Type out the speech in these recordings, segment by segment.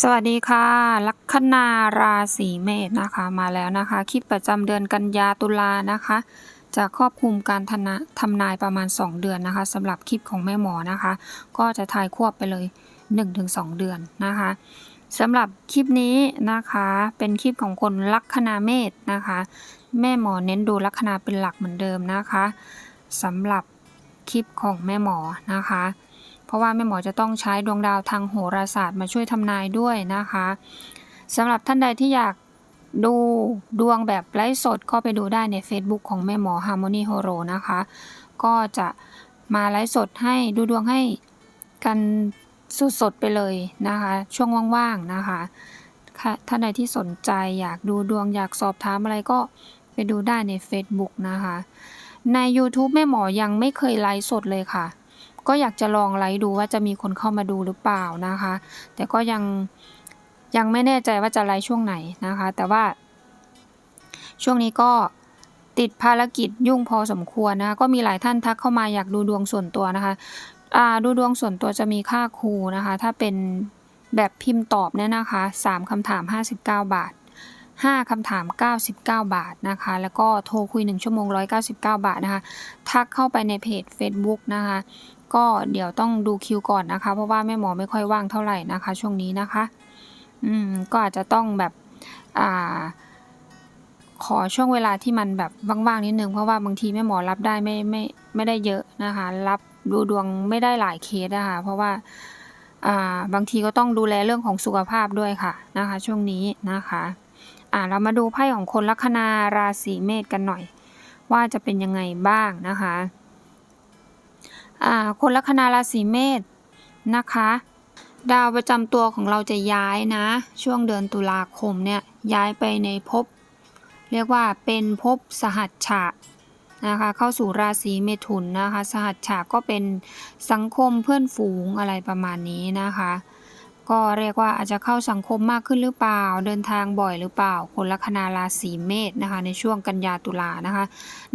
สวัสดีค่ะ ลัคนาราศีเมษนะคะมาแล้วนะคะ คลิปประจำเดือนกันยาตุลานะคะ จะครอบคลุมการทนะทำนายประมาณ 2 เดือนนะคะสำหรับคลิปของแม่หมอนะคะ ก็จะทายควบไปเลย 1-2 เดือนนะคะสำหรับคลิปนี้นะคะเป็นคลิปของคนลัคนาเมษนะคะ แม่หมอเน้นดูลัคนาเป็นหลักเหมือนเดิมนะคะสำหรับคลิปของแม่หมอนะคะ เพราะว่าแม่หมอจะต้องใช้ดวงดาวทางโหราศาสตร์มาช่วยทำนายด้วยนะคะสำหรับท่านใดที่อยากดูดวงแบบไลฟ์สดก็ไปดูได้ใน Facebook ของแม่หมอ Harmony Horo นะคะ ก็จะมาไลฟ์สดให้ดูดวงให้กันสดๆไปเลยนะคะ ช่วงว่างๆนะคะค่ะท่านใดที่สนใจอยากดูดวงอยากสอบถามอะไรก็ไปดูได้ใน Facebook นะคะ ใน YouTube แม่หมอยังไม่เคยไลฟ์สดเลยค่ะ ก็อยากจะลองไลฟ์ดูว่าจะมีคนเข้ามาดูหรือเปล่านะคะ แต่ก็ยังยังไม่แน่ใจว่าจะไลฟ์ช่วงไหนนะคะ แต่ว่า ช่วงนี้ก็ติดภารกิจยุ่งพอสมควรนะคะก็มีหลายท่านทักเข้ามาอยากดูดวงส่วนตัวนะคะอ่าดูดวงส่วนตัวจะมีค่าครูนะคะ ถ้าเป็นแบบพิมพ์ตอบเนี่ยนะคะ 3คำถาม 59 บาท 5คำถาม 99 บาทนะคะ แล้วก็โทรคุย 1 ชั่วโมง 199 บาทนะคะ ทักเข้าไปในเพจ Facebook นะคะ ก็เดี๋ยวต้องดูคิวก่อนนะคะ เพราะว่าแม่หมอไม่ค่อยว่างเท่าไหร่นะคะ ช่วงนี้นะคะ อืมก็อาจจะต้องแบบอ่าขอช่วงเวลาที่มันแบบว่างๆนิดนึงเพราะว่าบางทีแม่หมอรับได้ไม่ไม่ไม่ได้เยอะนะคะ รับดูดวงไม่ได้หลายเคสนะคะเพราะว่าอ่าบางทีก็ต้องดูแลเรื่องของสุขภาพด้วยค่ะนะคะ ช่วงนี้นะคะอ่าเรามาดูไพ่ของคนลัคนาราศีเมษกันหน่อย ว่าจะเป็นยังไงบ้างนะคะ คนลัคนาราศีเมษนะคะ ดาวประจำตัวของเราจะย้ายนะ ช่วงเดือนตุลาคมเนี่ยย้ายไปในภพเรียกว่าเป็นภพสหัชชะนะคะเข้าสู่ราศีเมถุนนะคะ สหัชชะก็เป็นสังคมเพื่อนฝูงอะไรประมาณนี้นะคะ ก็เรียกว่าอาจจะเข้าสังคมมากขึ้นหรือเปล่า เดินทางบ่อยหรือเปล่า คนลัคนาราศีเมษนะคะ ในช่วงกันยาตุลานะคะ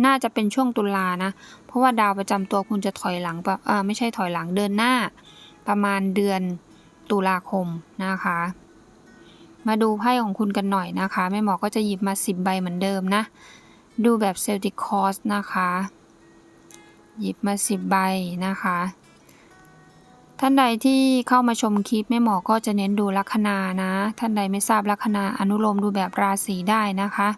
น่าจะเป็นช่วงตุลานะ เพราะว่าดาวประจำตัวคุณจะถอยหลังปะเออไม่ใช่ถอยหลังเดินหน้า ประมาณเดือนตุลาคมนะคะ มาดูไพ่ของคุณกันหน่อยนะคะแม่หมอก็จะหยิบมา 10 ใบเหมือนเดิมนะ ดูแบบเซลติคอสนะคะ หยิบมา 10 ใบนะคะ ท่านใดที่เข้ามาชมคลิปแม่หมอก็จะเน้นดูลัคนานะ ท่านใดไม่ทราบลัคนาอนุโลมดูแบบราศีได้นะคะ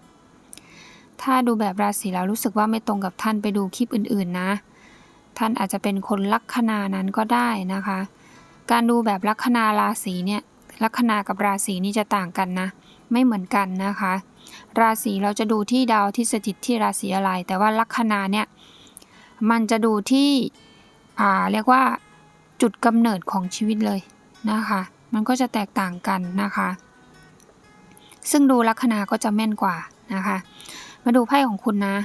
ถ้าดูแบบราศีแล้วรู้สึกว่าไม่ตรงกับท่านไปดูคลิปอื่นๆนะ ท่านอาจจะเป็นคนลัคนานั้นก็ได้นะคะ การดูแบบลัคนาราศีเนี่ยลัคนากับราศีนี่จะต่างกันนะ ไม่เหมือนกันนะคะ ราศีเราจะดูที่ดาวที่สถิตที่ราศีอะไร แต่ว่าลัคนาเนี่ยมันจะดูที่อ่าเรียกว่า จุดกำเนิดของชีวิตเลยนะคะ มันก็จะแตกต่างกันนะคะ ซึ่งดูลัคนาก็จะแม่นกว่านะคะ มาดูไพ่ของคุณนะ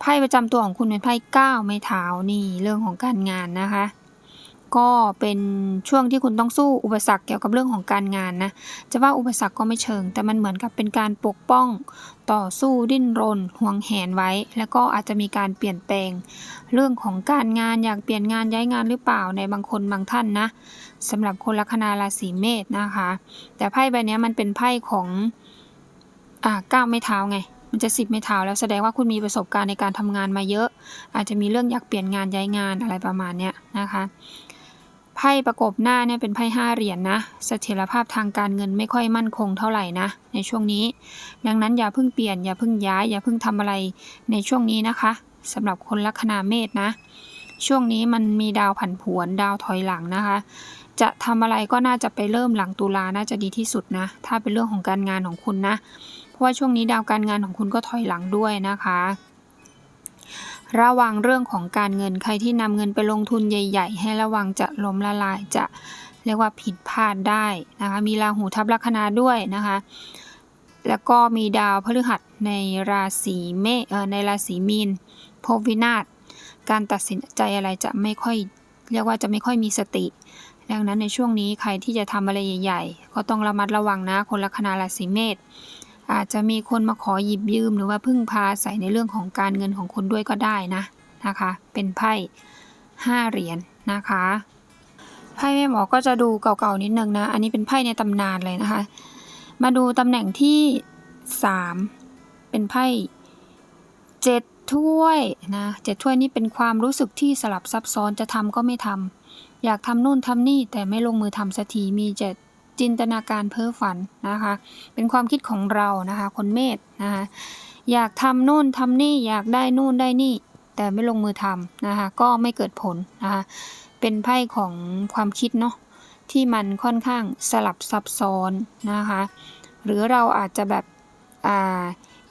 ไพ่ประจำตัวของคุณเป็นไพ่เก้าไม้เท้านี่เรื่องของการงานนะคะ ก็เป็นช่วงที่คุณต้องสู้อุปสรรคเกี่ยวกับเรื่องของการงานนะ จะว่าอุปสรรคก็ไม่เชิง แต่มันเหมือนกับเป็นการปกป้อง ต่อสู้ดิ้นรนห่วงแหนไว้ แล้วก็อาจจะมีการเปลี่ยนแปลง เรื่องของการงานอยากเปลี่ยนงานย้ายงานหรือเปล่าในบางคนบางท่านนะสำหรับคนลัคนาราศีเมษนะคะ แต่ไพ่ใบนี้มันเป็นไพ่ของอ่าก้าวไม้เท้าไงมันจะสิบไม้เท้าแล้วแสดงว่าคุณมีประสบการณ์ในการทำงานมาเยอะ อาจจะมีเรื่องอยากเปลี่ยนงานย้ายงานอะไรประมาณเนี้ยนะคะ ไพ่ประกบหน้าเนี่ยเป็นไพ่ห้าเหรียญนะ เสถียรภาพทางการเงินไม่ค่อยมั่นคงเท่าไหร่นะ ในช่วงนี้ ดังนั้นอย่าเพิ่งเปลี่ยน อย่าเพิ่งย้าย อย่าเพิ่งทำอะไรในช่วงนี้นะคะสำหรับคนลัคนาเมษนะ ช่วงนี้มันมีดาวผันผวนดาวถอยหลังนะคะ จะทำอะไรก็น่าจะไปเริ่มหลังตุลาน่าจะดีที่สุดนะ ถ้าเป็นเรื่องของการงานของคุณนะ เพราะว่าช่วงนี้ดาวการงานของคุณก็ถอยหลังด้วยนะคะ ระวังเรื่องของการเงิน ใครที่นำเงินไปลงทุนใหญ่ ๆ ให้ระวังจะล้มละลายจะเรียกว่าผิดพลาดได้นะคะ มีราหูทับลัคนาด้วยนะคะ แล้วก็มีดาวพฤหัสในราศีเมษในราศีมีนภพวินาศการตัดสินใจอะไรจะไม่ค่อยเรียกว่าจะไม่ค่อยมีสติ ดังนั้นในช่วงนี้ใครที่จะทำอะไรใหญ่ ๆ ก็ต้องระมัดระวังนะคนลัคนาราศีเมษ อาจจะมีคนมาขอหยิบยืมหรือว่าพึ่งพาใส่ในเรื่องของการเงินของคุณด้วยก็ได้นะนะคะ เป็นไพ่ห้าเหรียญนะคะไพ่แม่หมอก็จะดูเก่าๆนิดนึงนะ อันนี้เป็นไพ่ในตำนานเลยนะคะ มาดูตำแหน่งที่สามเป็นไพ่เจ็ดถ้วยนะเจ็ดถ้วยนี่เป็นความรู้สึกที่สลับซับซ้อนจะทำก็ไม่ทำอยากทำนู่นทำนี่แต่ไม่ลงมือทำสักทีมีแต่ จินตนาการเพ้อฝันนะคะ เป็นความคิดของเรานะคะ คนเมษนะคะ อยากทำโน่นทำนี่อยากได้นู่นได้นี่ แต่ไม่ลงมือทำนะคะ ก็ไม่เกิดผลนะคะ เป็นไพ่ของความคิดเนาะที่มันค่อนข้างสลับซับซ้อนนะคะ หรือเราอาจจะแบบอ่า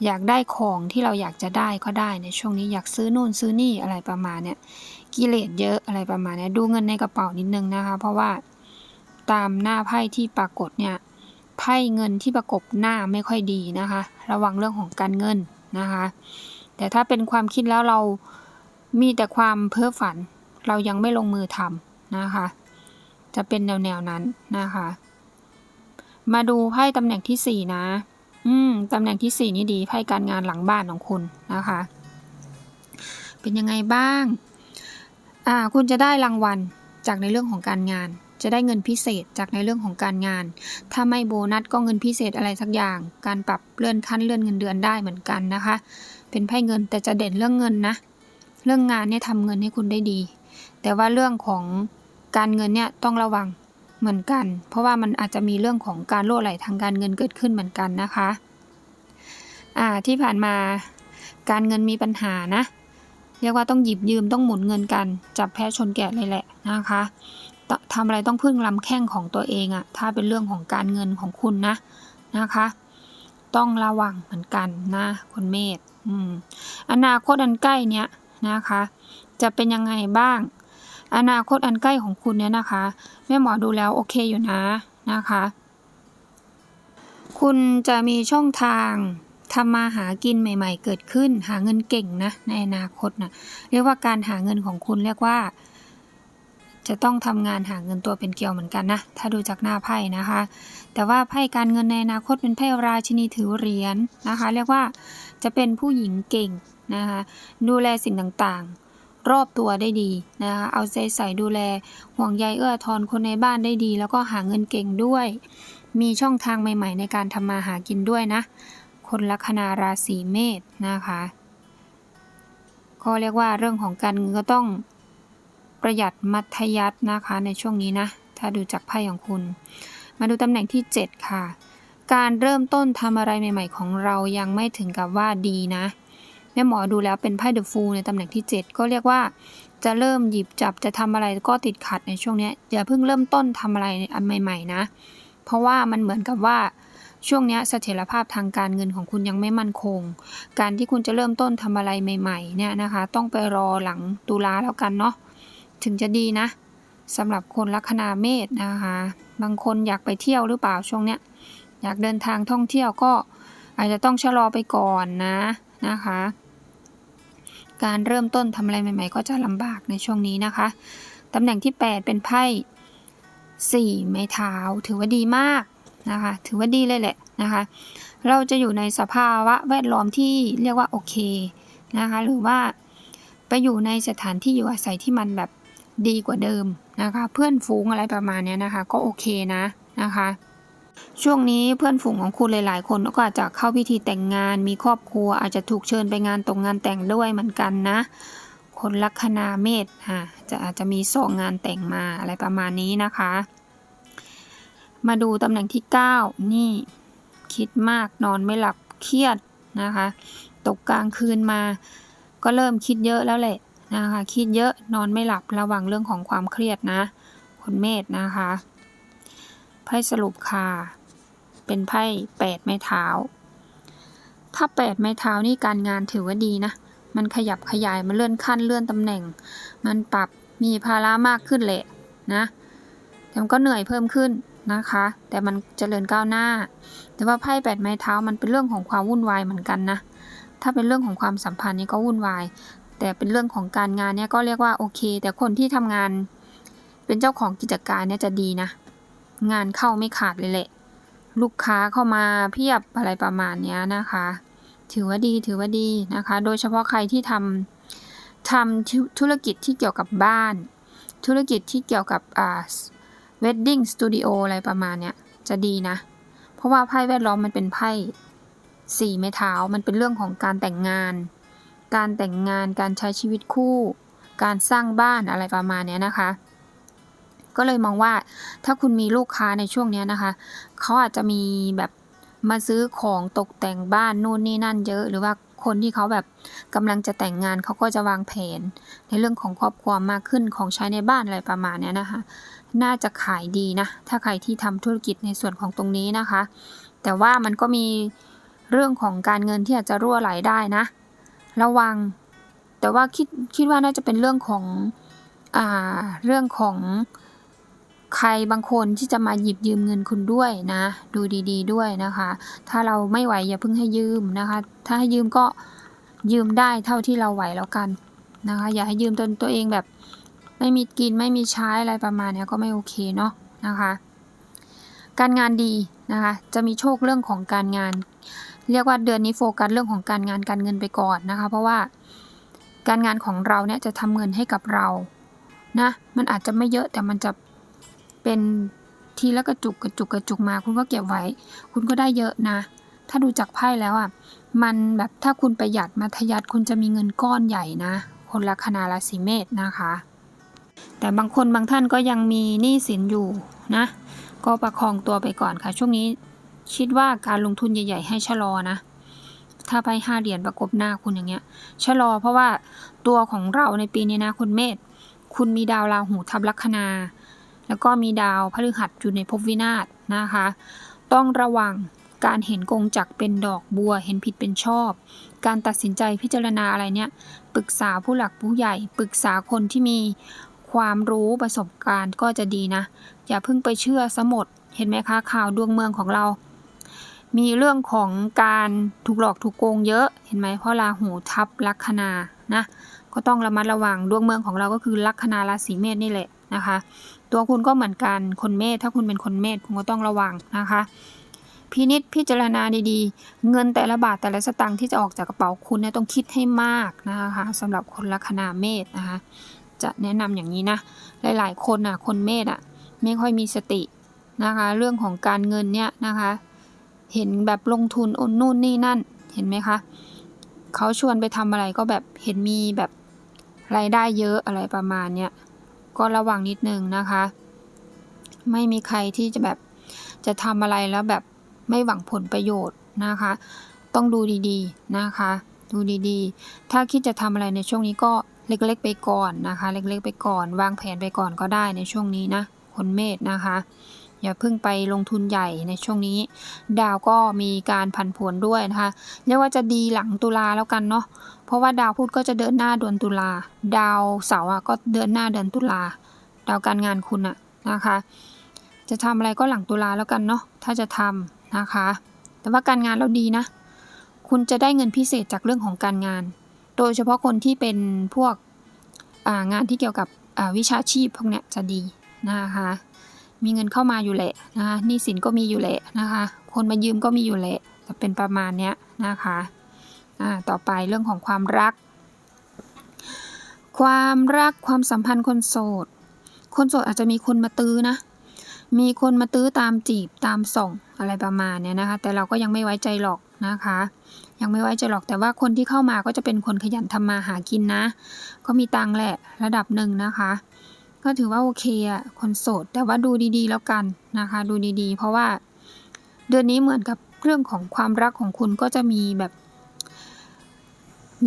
อยากได้ของที่เราอยากจะได้ก็ได้ในช่วงนี้อยากซื้อนู่นซื้อนี่อะไรประมาณเนี้ยกิเลสเยอะอะไรประมาณเนี้ยดูเงินในกระเป๋านิดนึงนะคะ เพราะว่า ตามหน้าไพ่ที่ปรากฏเนี่ยไพ่เงินที่ประกบหน้าไม่ค่อยดีนะคะ ระวังเรื่องของการเงินนะคะ แต่ถ้าเป็นความคิดแล้วเรามีแต่ความเพ้อฝัน เรายังไม่ลงมือทำนะคะ จะเป็นแนวแนวๆนั้นนะคะ มาดูไพ่ตำแหน่งที่สี่นะ อืมตำแหน่งที่สี่นี่ดีไพ่การงานหลังบ้านของคุณนะคะ เป็นยังไงบ้าง อ่า คุณจะได้รางวัลจากในเรื่องของการงาน จะได้เงินพิเศษจากในเรื่องของการงาน ถ้าไม่โบนัสก็เงินพิเศษอะไรสักอย่าง การปรับเลื่อนขั้นเลื่อนเงินเดือนได้เหมือนกันนะคะ เป็นไพ่เงินแต่จะเด่นเรื่องเงินนะ เรื่องงานเนี่ยทำเงินให้คุณได้ดี แต่ว่าเรื่องของการเงินเนี่ยต้องระวังเหมือนกัน เพราะว่ามันอาจจะมีเรื่องของการล่วไหลทางการเงินเกิดขึ้นเหมือนกันนะคะอ่าที่ผ่านมาการเงินมีปัญหานะ เรียกว่าต้องหยิบยืมต้องหมุนเงินกัน จับแพ้ชนแกะเลยแหละนะคะ ทำอะไรต้องพึ่งลำแข้งของตัวเองอะถ้าเป็นเรื่องของการเงินของคุณนะนะคะ ต้องระวังเหมือนกันนะคนเมษอืมอนาคตอันใกล้เนี้ยนะคะ จะเป็นยังไงบ้าง อนาคตอันใกล้ของคุณเนี่ยนะคะแม่หมอดูแล้วโอเคอยู่นะนะคะ คุณจะมีช่องทางทำมาหากินใหม่ ๆ เกิดขึ้น หาเงินเก่งนะในอนาคตนะเรียกว่าการหาเงินของคุณเรียกว่า จะต้องทำงานหาเงินตัวเป็นเกลียวเหมือนกันนะ ถ้าดูจากหน้าไพ่นะคะ แต่ว่าไพ่การเงินในอนาคตเป็นไพ่ราชินีถือเหรียญนะคะ เรียกว่าจะเป็นผู้หญิงเก่งนะคะ ดูแลสิ่งต่างๆ รอบตัวได้ดีนะคะ เอาใจใส่ดูแลห่วงใยเอื้อทอนคนในบ้านได้ดี แล้วก็หาเงินเก่งด้วย มีช่องทางใหม่ ๆ ในการทำมาหากินด้วยนะ คนลัคนาราศีเมษนะคะก็เรียกว่าเรื่องของการเงินก็ต้อง ประหยัดมัธยัตินะคะในช่วงนี้นะ ถ้าดูจากไพ่ของคุณ มาดูตำแหน่งที่ 7 ค่ะ การเริ่มต้นทำอะไรใหม่ ๆ ของเรายังไม่ถึงกับว่าดีนะแม่หมอดูแล้วเป็นไพ่เดอะฟูลในตำแหน่งที่ 7 ก็เรียกว่าจะเริ่มหยิบจับจะทำอะไรก็ติดขัดในช่วงนี้อย่าเพิ่งเริ่มต้นทำอะไรอันใหม่ ๆ นะ เพราะว่ามันเหมือนกับว่าช่วงนี้เสถียรภาพทางการเงินของคุณยังไม่มั่นคง การที่คุณจะเริ่มต้นทำอะไรใหม่ ๆ เนี่ยนะคะ ต้องไปรอหลังตุลาแล้วกันเนาะ ถึงจะดีนะสำหรับคนลัคนาเมษนะคะ บางคนอยากไปเที่ยวหรือเปล่าช่วงเนี้ยอยากเดินทางท่องเที่ยวก็อาจจะต้องชะลอไปก่อนนะนะคะ การเริ่มต้นทำอะไรใหม่ ๆ ก็จะลำบากในช่วงนี้นะคะตำแหน่งที่ 8 เป็นไพ่สี่ไม้เท้าถือว่าดีมากนะคะ ถือว่าดีเลยแหละนะคะ เราจะอยู่ในสภาวะแวดล้อมที่เรียกว่าโอเคนะคะ หรือว่าไปอยู่ในสถานที่อยู่อาศัยที่มันแบบ ดีกว่าเดิมนะคะ เพื่อนฝูงอะไรประมาณนี้นะคะ ก็โอเคนะนะคะ ช่วงนี้เพื่อนฝูงของคุณหลาย ๆ คนก็อาจจะเข้าพิธีแต่งงาน มีครอบครัวอาจจะถูกเชิญไปงานตรงงานแต่งด้วยเหมือนกันนะ คนลัคนาเมษอะจะอาจจะมีสองงานแต่งมาอะไรประมาณนี้นะคะ มาดูตำแหน่งที่ 9 นี่คิดมากนอนไม่หลับเครียดนะคะ ตกกลางคืนมา ก็เริ่มคิดเยอะแล้วแหละ นะคะ คิดเยอะนอนไม่หลับระวังเรื่องของความเครียดนะคนเมษนะคะไพ่สรุปค่ะ เป็นไพ่แปดไม้เท้า ถ้าแปดไม้เท้านี่การงานถือว่าดีนะ มันขยับขยาย มันเลื่อนขั้นเลื่อนตำแหน่ง มันปรับมีภาระมากขึ้นแหละนะแต่มันก็เหนื่อยเพิ่มขึ้นนะคะ แต่มันเจริญก้าวหน้า แต่ว่าไพ่แปดไม้เท้ามันเป็นเรื่องของความวุ่นวายเหมือนกันนะ ถ้าเป็นเรื่องของความสัมพันธ์นี่ก็วุ่นวาย แต่เป็นเรื่องของการงานเนี่ยก็เรียกว่าโอเค แต่คนที่ทำงาน เป็นเจ้าของกิจการเนี่ยจะดีนะ งานเข้าไม่ขาดเลยแหละ ลูกค้าเข้ามาเพียบอะไรประมาณเนี้ยนะคะ ถือว่าดีถือว่าดีนะคะ โดยเฉพาะใครที่ทำทำธุธุรกิจที่เกี่ยวกับบ้าน ธุรกิจที่เกี่ยวกับอ่า wedding studio อะไรประมาณเนี้ยจะดีนะ เพราะว่าไพ่แวดล้อมมันเป็นไพ่สี่ไม้เท้ามันเป็นเรื่องของการแต่งงาน การแต่งงานการใช้ชีวิตคู่ การสร้างบ้านอะไรประมาณนี้นะคะ ก็เลยมองว่าถ้าคุณมีลูกค้าในช่วงนี้นะคะเขาอาจจะมีแบบมาซื้อของตกแต่งบ้านนู่นนี่นั่นเยอะ หรือว่าคนที่เขาแบบกำลังจะแต่งงานเขาก็จะวางแผน ในเรื่องของครอบครัวมากขึ้นของใช้ในบ้านอะไรประมาณนี้นะคะ น่าจะขายดีนะ ถ้าใครที่ทำธุรกิจในส่วนของตรงนี้นะคะ แต่ว่ามันก็มีเรื่องของการเงินที่อาจจะรั่วไหลได้นะ ระวัง แต่ว่าคิดคิดว่าน่าจะเป็นเรื่องของอ่าเรื่องของใครบางคนที่จะมาหยิบยืมเงินคุณด้วยนะ ดูดีๆด้วยนะคะ ถ้าเราไม่ไหวอย่าเพิ่งให้ยืมนะคะ ถ้าให้ยืมก็ยืมได้เท่าที่เราไหวแล้วกันนะคะ อย่าให้ยืมจนตัวเองแบบไม่มีกินไม่มีใช้อะไรประมาณนี้ก็ไม่โอเคเนาะนะคะ การงานดีนะคะ จะมีโชคเรื่องของการงาน เรียกว่าเดือนนี้โฟกัสเรื่องของการงานการเงินไปก่อนนะคะ เพราะว่าการงานของเราเนี่ยจะทำเงินให้กับเรานะมันอาจจะไม่เยอะแต่มันจะเป็นทีละกระจุกกระจุกกระจุกมา คุณก็เก็บไว้ คุณก็ได้เยอะนะ ถ้าดูจากไพ่แล้วอะมันแบบถ้าคุณประหยัดมัธยัติคุณจะมีเงินก้อนใหญ่นะ คนลัคนาราศีเมษนะคะ แต่บางคนบางท่านก็ยังมีหนี้สินอยู่นะ ก็ประคองตัวไปก่อนค่ะช่วงนี้ คิดว่าการลงทุนใหญ่ ๆ ให้ชะลอนะ ถ้าไปห้าเหรียญประกบหน้าคุณอย่างเงี้ย ชะลอเพราะว่าตัวของเราในปีนี้นะคุณเมษคุณมีดาวราหูทับลัคนา แล้วก็มีดาวพฤหัสอยู่ในภพวินาศนะคะ ต้องระวังการเห็นกงจักเป็นดอกบัว เห็นผิดเป็นชอบ การตัดสินใจพิจารณาอะไรเนี่ย ปรึกษาผู้หลักผู้ใหญ่ ปรึกษาคนที่มีความรู้ประสบการณ์ก็จะดีนะ อย่าเพิ่งไปเชื่อสมด เห็นไหมคะข่าวดวงเมืองของเรา มีเรื่องของการถูกหลอกถูกโกงเยอะ เห็นไหมเพราะราหูทับลัคนานะก็ต้องระมัดระวังดวงเมืองของเราก็คือลัคนาราศีเมษนี่แหละนะคะ ตัวคุณก็เหมือนกันคนเมษถ้าคุณเป็นคนเมษคุณก็ต้องระวังนะคะ พินิษพิจารณาดีๆ เงินแต่ละบาทแต่ละสตางค์ที่จะออกจากกระเป๋าคุณเนี่ยต้องคิดให้มากนะคะสำหรับคนลัคนาเมษนะคะ จะแนะนำอย่างนี้นะหลายๆ คนอะคนเมษอะไม่ค่อยมีสตินะคะ เรื่องของการเงินเนี่ยนะคะ เห็นแบบลงทุนโอนนู่นนี่นั่น เห็นไหมคะ เขาชวนไปทำอะไรก็แบบเห็นมีแบบรายได้เยอะอะไรประมาณเนี้ย ก็ระวังนิดนึงนะคะ ไม่มีใครที่จะแบบจะทำอะไรแล้วแบบไม่หวังผลประโยชน์นะคะ ต้องดูดีๆนะคะ ดูดีๆ ถ้าคิดจะทำอะไรในช่วงนี้ก็เล็กๆ ไปก่อนนะคะ เล็กๆ ไปก่อน วางแผนไปก่อนก็ได้ในช่วงนี้นะคนเมษนะคะ อย่าเพิ่งไปลงทุนใหญ่ในช่วงนี้ ดาวก็มีการผันผวนด้วยนะคะเรียกว่าจะดีหลังตุลาแล้วกันเนาะเพราะว่าดาวพุธก็จะเดินหน้าเดือนตุลาดาวเสาร์อะก็เดินหน้าเดือนตุลาดาวการงานคุณอะนะคะ จะทำอะไรก็หลังตุลาแล้วกันเนาะถ้าจะทำนะคะ แต่ว่าการงานเราดีนะ คุณจะได้เงินพิเศษจากเรื่องของการงาน โดยเฉพาะคนที่เป็นพวกงานที่เกี่ยวกับวิชาชีพพวกเนี้ยจะดีนะคะ มีเงินเข้ามาอยู่แหละนะคะหนี้สินก็มีอยู่แหละนะคะ คนมายืมก็มีอยู่แหละจะเป็นประมาณเนี้ยนะคะอ่าต่อไปเรื่องของความรัก ความรักความสัมพันธ์คนโสด คนโสดอาจจะมีคนมาตื้อนะ มีคนมาตื้อตามจีบตามส่งอะไรประมาณเนี้ยนะคะ แต่เราก็ยังไม่ไว้ใจหรอกนะคะ ยังไม่ไว้ใจหรอกแต่ว่าคนที่เข้ามาก็จะเป็นคนขยันทำมาหากินนะ ก็มีตังแหละระดับหนึ่งนะคะ ก็ถือว่าโอเคอะคนโสด แต่ว่าดูดีๆ แล้วกันนะคะ ดูดีๆ เพราะว่าเดือนนี้เหมือนกับเรื่องของความรักของคุณก็จะมีแบบ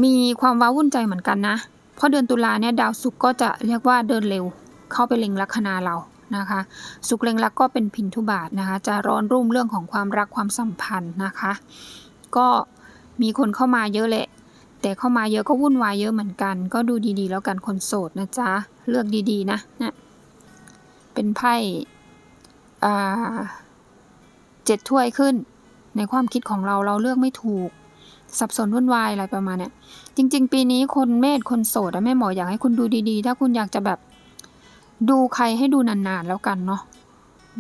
มีความว้าวุ่นใจเหมือนกันนะ เพราะเดือนตุลาเนี่ยดาวศุกร์ก็จะเรียกว่าเดินเร็ว เข้าไปเล็งลัคนาเรานะคะสุขเล็งรักก็เป็นพินทุบาทนะคะ จะร้อนรุ่มเรื่องของความรักความสัมพันธ์นะคะ ก็มีคนเข้ามาเยอะแหละ แต่เข้ามาเยอะก็วุ่นวายเยอะเหมือนกัน ก็ดูดีๆ แล้วกันคนโสดนะจ๊ะ เลือกดีๆ นะเนี่ยเป็นไพ่เจ็ดถ้วยขึ้น ในความคิดของเราเราเลือกไม่ถูก สับสนวุ่นวายอะไรประมาณเนี้ยจริง ๆ ปีนี้คนเมษคนโสดอะแม่หมออยากให้คุณดูดีๆ ถ้าคุณอยากจะแบบดูใครให้ดูนานๆแล้วกันเนาะ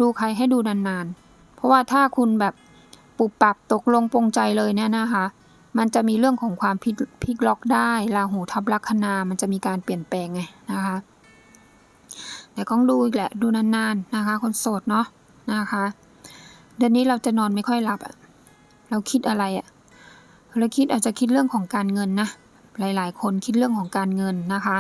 ดูใครให้ดูนานๆ เพราะว่าถ้าคุณแบบปุบปับตกลงปรงใจเลยเนี่ยนะคะ มันจะมีเรื่องของความพลิกพลิกล็อกได้ราหูทับลัคนา มันจะมีการเปลี่ยนแปลงไงนะคะแต่ต้องดูอีกแหละดูนานๆนะคะ คนโสดเนาะนะคะเดือนนี้เราจะนอนไม่ค่อยหลับอะเราคิดอะไรอะเราคิดอาจจะคิดเรื่องของการเงินนะหลายๆ คนคิดเรื่องของการเงินนะคะ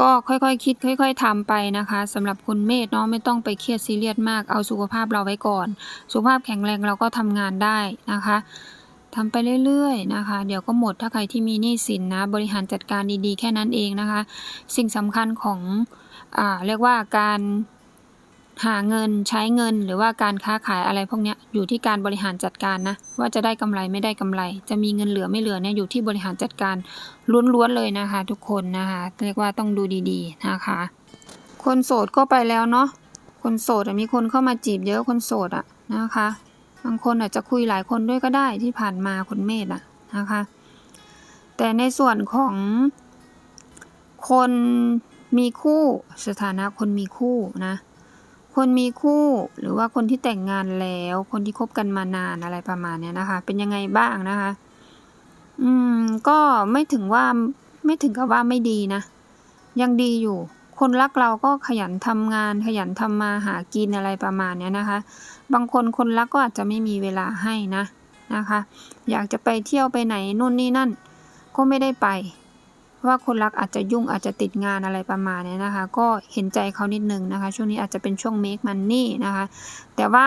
ก็ค่อยๆคิด ค่อย ๆทำไปนะคะสำหรับคนเมษเนาะไม่ต้องไปเครียดซีเรียสมากเอาสุขภาพเราไว้ก่อน สุขภาพแข็งแรงเราก็ทำงานได้นะคะ ทำไปเรื่อยๆนะคะ เดี๋ยวก็หมดถ้าใครที่มีหนี้สินนะ บริหารจัดการดีๆ แค่นั้นเองนะคะ สิ่งสำคัญของอ่าเรียกว่าการหาเงินใช้เงินหรือว่าการค้าขายอะไรพวกนี้อยู่ที่การบริหารจัดการนะ ว่าจะได้กำไรไม่ได้กำไร จะมีเงินเหลือไม่เหลือเนี่ยอยู่ที่บริหารจัดการล้วนๆเลยนะคะ ทุกคนนะคะเรียกว่าต้องดูดีๆนะคะ คนโสดก็ไปแล้วเนาะคนโสดมีคนเข้ามาจีบเยอะคนโสดอะนะคะ บางคนอาจจะคุยหลายคนด้วยก็ได้ที่ผ่านมาคนเมษอะนะคะ แต่ในส่วนของคนมีคู่สถานะคนมีคู่นะ คนมีคู่หรือว่าคนที่แต่งงานแล้ว คนที่คบกันมานานอะไรประมาณเนี้ยนะคะ เป็นยังไงบ้างนะคะ อืมก็ไม่ถึงว่าไม่ถึงกับว่าไม่ดีนะ ยังดีอยู่ คนรักเราก็ขยันทำงาน ขยันทำมาหากินอะไรประมาณนี้นะคะ บางคนคนรักก็อาจจะไม่มีเวลาให้นะนะคะ อยากจะไปเที่ยวไปไหนนู่นนี่นั่น ก็ไม่ได้ไป ว่าคนรักอาจจะยุ่งอาจจะติดงานอะไรประมาณนี้นะคะ ก็เห็นใจเขานิดนึงนะคะ ช่วงนี้อาจจะเป็นช่วง make money นะคะ แต่ว่า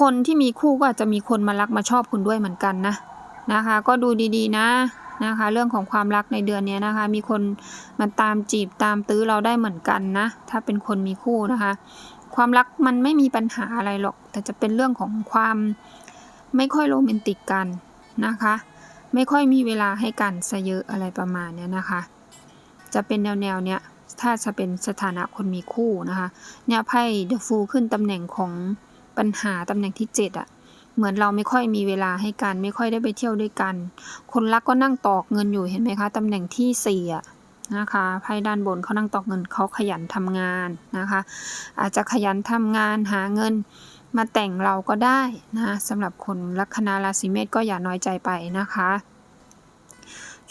คนที่มีคู่ก็อาจจะมีคนมารักมาชอบคุณด้วยเหมือนกันนะนะคะ ก็ดูดีๆนะ นะคะ เรื่องของความรักในเดือนนี้นะคะ มีคนมาตามจีบตามตื้อเราได้เหมือนกันนะ ถ้าเป็นคนมีคู่นะคะ ความรักมันไม่มีปัญหาอะไรหรอก แต่จะเป็นเรื่องของความไม่ค่อยโรแมนติกกันนะคะ ไม่ค่อยมีเวลาให้กันซะเยอะอะไรประมาณนี้นะคะ จะเป็นแนวแนวเนี้ยถ้าจะเป็นสถานะคนมีคู่นะคะ เนี่ยไพ่เดอะฟูขึ้นตำแหน่งของปัญหาตำแหน่งที่เจ็ดอะ เหมือนเราไม่ค่อยมีเวลาให้กัน ไม่ค่อยได้ไปเที่ยวด้วยกัน คนรักก็นั่งตอกเงินอยู่เห็นไหมคะตำแหน่งที่สี่อะนะคะไพ่ด้านบนเขานั่งตอกเงินเขาขยันทำงานนะคะ อาจจะขยันทำงานหาเงินมาแต่งเราก็ได้นะสำหรับคนลัคนาราศีเมษก็อย่าน้อยใจไปนะคะ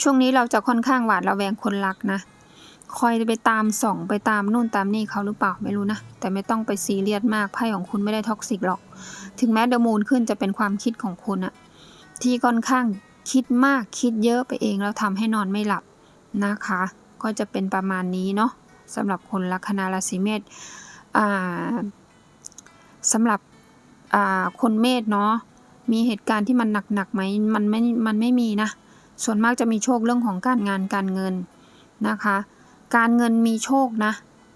ช่วงนี้เราจะค่อนข้างหวาดระแวงคนรักนะ คอยไปตามส่องไปตามนู่นตามนี่เขาหรือเปล่าไม่รู้นะ แต่ไม่ต้องไปซีเรียสมากไพ่ของคุณไม่ได้ท็อกซิกหรอก ถึงแม้เดอะมูนขึ้นจะเป็นความคิดของคุณอะที่ค่อนข้างคิดมากคิดเยอะไปเองแล้วทำให้นอนไม่หลับนะคะ ก็จะเป็นประมาณนี้เนาะสำหรับคนลัคนาราศีเมษสำหรับคนเมษเนาะมีเหตุการณ์ที่มันหนักๆไหมมันไม่มันไม่มีนะ ส่วนมากจะมีโชคเรื่องของการงานการเงินนะคะ การเงินมีโชคนะ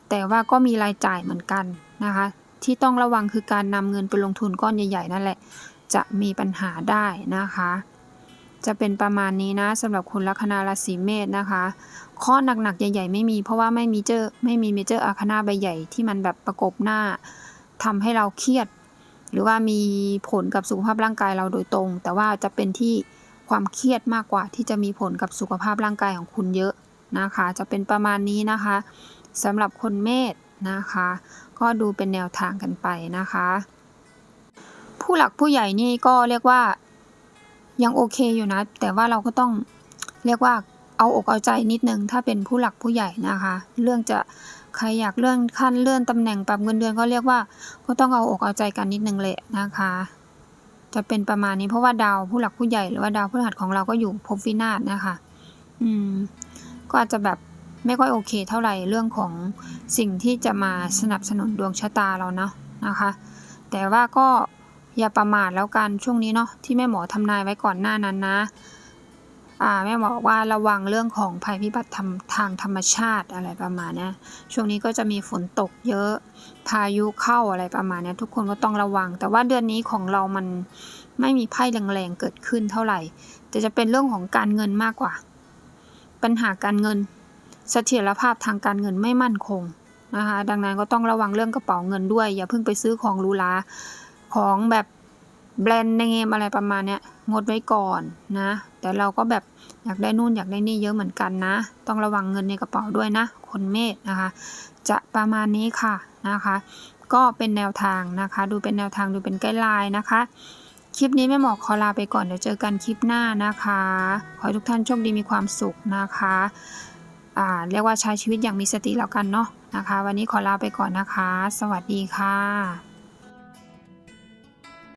แต่ว่าก็มีรายจ่ายเหมือนกันนะคะ ที่ต้องระวังคือการนำเงินไปลงทุนก้อนใหญ่ๆนั่นแหละ จะมีปัญหาได้นะคะ จะเป็นประมาณนี้นะสำหรับคุณลัคนาราศีเมษนะคะข้อหนักๆ ใหญ่ๆ ไม่มีเพราะว่าไม่มีเจอไม่มีเมเจอร์อาคนาใบใหญ่ที่มันแบบประกบหน้าทำให้เราเครียด หรือว่ามีผลกับสุขภาพร่างกายเราโดยตรง แต่ว่าจะเป็นที่ความเครียดมากกว่าที่จะมีผลกับสุขภาพร่างกายของคุณเยอะ นะคะ จะเป็นประมาณนี้นะคะสำหรับคนเมษนะคะ ก็ดูเป็นแนวทางกันไปนะคะ ผู้หลักผู้ใหญ่นี่ก็เรียกว่ายังโอเคอยู่นะ แต่ว่าเราก็ต้องเรียกว่าเอาอกเอาใจนิดนึงถ้าเป็นผู้หลักผู้ใหญ่นะคะ เรื่องจะใครอยากเลื่อนขั้นเลื่อนตำแหน่งปรับเงินเดือนก็เรียกว่าก็ต้องเอาอกเอาใจกันนิดนึงเลยนะคะ จะเป็นประมาณนี้เพราะว่าดาวผู้หลักผู้ใหญ่หรือว่าดาวพฤหัสของเราก็อยู่ภพวินาศนะคะ อืม ก็อาจจะแบบไม่ค่อยโอเคเท่าไหร่เรื่องของสิ่งที่จะมาสนับสนุนดวงชะตาเราเนาะนะคะ แต่ว่าก็อย่าประมาทแล้วกันช่วงนี้เนาะที่แม่หมอทำนายไว้ก่อนหน้านั้นนะอ่าแม่หมอบอกว่าระวังเรื่องของภัยพิบัติทางทางธรรมชาติอะไรประมาณนี้ช่วงนี้ก็จะมีฝนตกเยอะ พายุเข้าอะไรประมาณนี้ทุกคนก็ต้องระวัง แต่ว่าเดือนนี้ของเรามันไม่มีไพ่แรงๆเกิดขึ้นเท่าไหร่ แต่จะเป็นเรื่องของการเงินมากกว่า ปัญหาการเงิน เสถียรภาพทางการเงินไม่มั่นคงนะคะดังนั้นก็ต้องระวังเรื่องกระเป๋าเงินด้วย อย่าเพิ่งไปซื้อของหรูหราของแบบแบรนด์ในเนมอะไรประมาณเนี้ยงดไว้ก่อนนะ แต่เราก็แบบอยากได้นู่นอยากได้นี่เยอะเหมือนกันนะ ต้องระวังเงินในกระเป๋าด้วยนะ คนเมษนะคะ จะประมาณนี้ค่ะนะคะ ก็เป็นแนวทางนะคะ ดูเป็นแนวทางดูเป็นไกด์ไลน์นะคะ คลิปนี้แม่หมอขอลาไปก่อนเดี๋ยวเจอกันคลิปหน้านะคะ ขอให้ทุกท่านโชคดีมีความสุขนะคะอ่าเรียกว่าใช้ชีวิตอย่างมีสติแล้วกันเนาะนะคะ วันนี้ขอลาไปก่อนนะคะ สวัสดีค่ะ